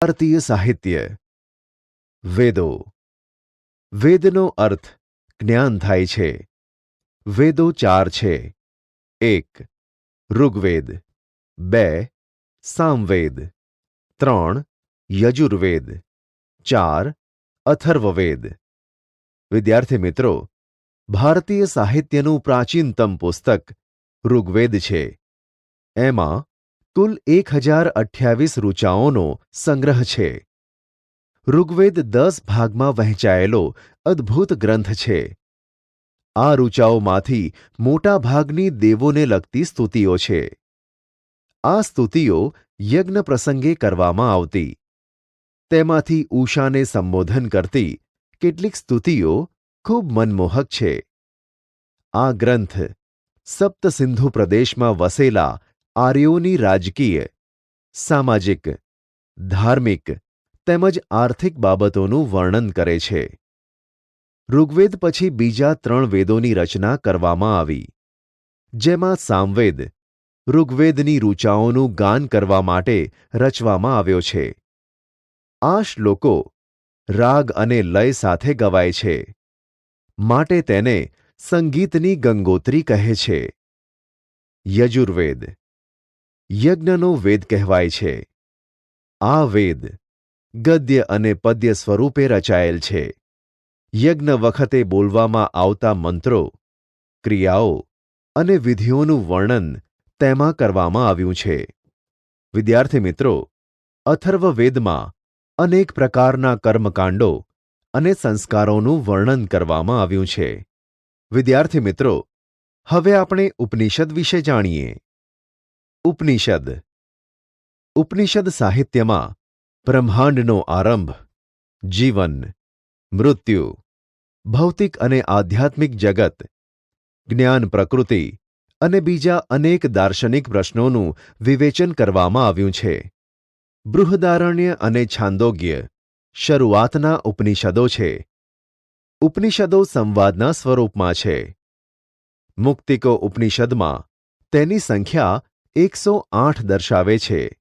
ભારતીય સાહિત્ય વેદો વેદનો અર્થ જ્ઞાન થાય છે વેદો ચાર છે એક ઋગ્વેદ બે સામવેદ ત્રણ યજુર્વેદ ચાર અથર્વવેદ વિદ્યાર્થી મિત્રો ભારતીય સાહિત્યનું પ્રાચીનતમ પુસ્તક ઋગ્વેદ છે એમાં કુલ એક હજાર અઠ્યાવીસ ઋચાઓનો સંગ્રહ છે. ઋગ્વેદ દસ ભાગમાં વહેંચાયેલો અદ્ભુત ગ્રંથ છે. આ ઋચાઓમાંથી મોટાભાગની દેવોને લગતી સ્તુતિઓ છે. આ સ્તુતિઓ યજ્ઞ પ્રસંગે કરવામાં આવતી. તેમાંથી ઉષાને સંબોધન કરતી કેટલીક સ્તુતિઓ ખૂબ મનમોહક છે. આ ગ્રંથ સપ્તસિંધુ પ્રદેશમાં વસેલા આર્યોની રાજકીય, સામાજિક, ધાર્મિક તેમજ આર્થિક બાબતોનું વર્ણન કરે છે. ઋગ્વેદ પછી બીજા ત્રણ વેદોની રચના કરવામાં આવી, જેમાં સામવેદ ઋગ્વેદની ઋચાઓનું ગાન કરવા માટે રચવામાં આવ્યો છે. આ શ્લોકો રાગ અને લય સાથે ગવાય છે, માટે તેને સંગીતની ગંગોત્રી કહે છે. યજુર્વેદ યજ્ઞનો વેદ કહેવાય છે. આ વેદ ગદ્ય અને પદ્ય સ્વરૂપે રચાયેલ છે. યજ્ઞ વખતે બોલવામાં આવતા મંત્રો, ક્રિયાઓ અને વિધિઓનું વર્ણન તેમાં કરવામાં આવ્યું છે. વિદ્યાર્થી મિત્રો અથર્વવેદમાં અનેક પ્રકારના કર્મકાંડો અને સંસ્કારોનું વર્ણન કરવામાં આવ્યું છે. વિદ્યાર્થી મિત્રો, હવે આપણે ઉપનિષદ વિશે જાણીએ. ઉપનિષદ. ઉપનિષદ સાહિત્યમાં બ્રહ્માંડનો આરંભ, જીવન, મૃત્યુ, ભૌતિક અને આધ્યાત્મિક જગત, જ્ઞાન પ્રકૃતિ અને બીજા અનેક દાર્શનિક પ્રશ્નોનું વિવેચન કરવામાં આવ્યું છે. બૃહદારણ્ય અને છાંદોગ્ય શરૂઆતના ઉપનિષદો છે. ઉપનિષદો સંવાદના સ્વરૂપમાં છે. મુક્તિકો ઉપનિષદમાં તેની સંખ્યા એકસો આઠ દર્શાવે છે.